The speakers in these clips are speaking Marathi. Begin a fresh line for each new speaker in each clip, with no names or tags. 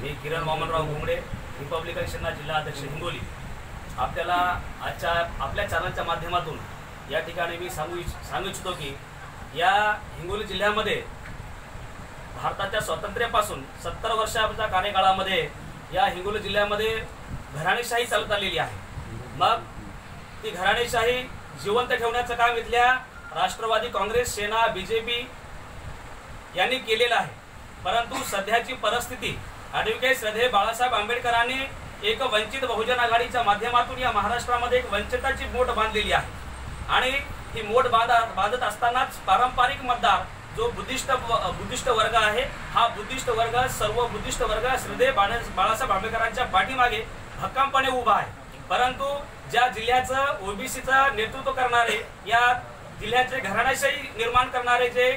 मी किरण वामनराव घुमडे रिपब्लिकन सेना जिल्हा अध्यक्ष हिंगोली. आपल्याला आजच्या आपल्या चॅनलच्या माध्यमातून या ठिकाणी मी सांगू इच्छ सांगू इच्छितो की या हिंगोली जिल्ह्यामध्ये भारताच्या स्वातंत्र्यापासून सत्तर वर्षाच्या कार्यकाळामध्ये या हिंगोली जिल्ह्यामध्ये घराणेशाही चालत आलेली आहे. मग ती घराणेशाही जिवंत ठेवण्याचं काम इथल्या राष्ट्रवादी काँग्रेस सेना बी जे पी यांनी केलेलं आहे. परंतु सध्याची परिस्थिती ॲडव्होकेट श्रद्धे बाळासाहेब आंबेडकरांनी एक वंचित बहुजन आघाडीच्या माध्यमातून या महाराष्ट्रामध्ये एक वंचिताची मोठ बांधलेली आहे. आणि ही मोठ बांधा बांधत असतानाच पारंपरिक मतदार जो बुद्धिस्ट बुद्धिस्ट वर्ग आहे हा बुद्धिस्ट वर्ग सर्व बुद्धिस्ट वर्ग श्रद्धे बाळा बाळासाहेब आंबेडकरांच्या पाठीमागे भक्कमपणे उभा आहे. परंतु ज्या जिल्ह्याचं ओबीसीचं नेतृत्व करणारे या जिल्ह्याचे घराण्याशाही निर्माण करणारे जे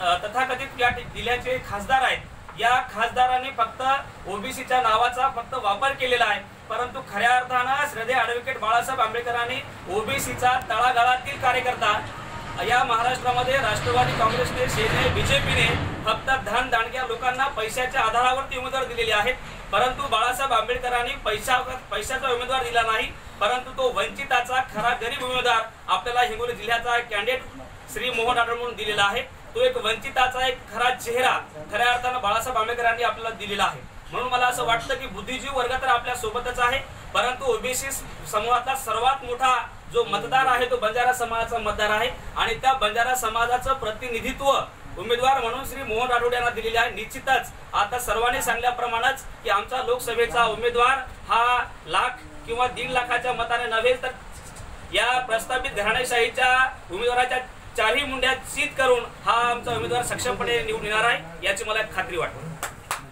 तथाकथित या जिल्ह्याचे खासदार आहेत या खासदाराने फक्त ओबीसीच्या नावाचा फक्त वापर केलेला आहे. परंतु खऱ्या अर्थानं श्रद्धे ॲडव्होकेट बाळासाहेब आंबेडकरांनी ओबीसीचा तळागाळातील कार्यकर्ता या महाराष्ट्रामध्ये राष्ट्रवादी काँग्रेसने सेने बीजेपीने फक्त धन दांडग्या लोकांना पैशाच्या आधारावरती उमेदवार दिलेले आहेत. परंतु बाळासाहेब आंबेडकरांनी पैशा पैशाचा उमेदवार दिला नाही. परंतु तो वंचिताचा खरा गरीब उमेदवार आपल्याला हिंगोली जिल्ह्याचा कॅन्डिडेट श्री मोहन आडळ म्हणून दिलेला आहे. तो एक वंचिताचा एक खरा चेहरा खऱ्या अर्थानं बाळासाहेब आंबेडकरांनी आपल्याला दिलेला आहे. म्हणून मला असं वाटतं की बुद्धिजीव वर्ग तर आपल्या सोबतच आहे परंतु ओबीसी समूहातला सर्वात मोठा जो मतदार आहे तो बंजारा समाजाचा मतदार आहे आणि त्या बंजारा समाजाचं प्रतिनिधित्व उमेदवार म्हणून श्री मोहन राठोड यांना दिलेले आहे. निश्चितच आता सर्वांनी सांगल्याप्रमाणेच की आमचा लोकसभेचा उमेदवार हा लाख किंवा दीड लाखाच्या मताने नव्हे तर या प्रस्तावित घराणेशाहीच्या उमेदवाराच्या चारही मुंड्यात सीत करून हा आमचा उमेदवार सक्षमपणे निवडून येणार आहे याची मला खात्री वाटते.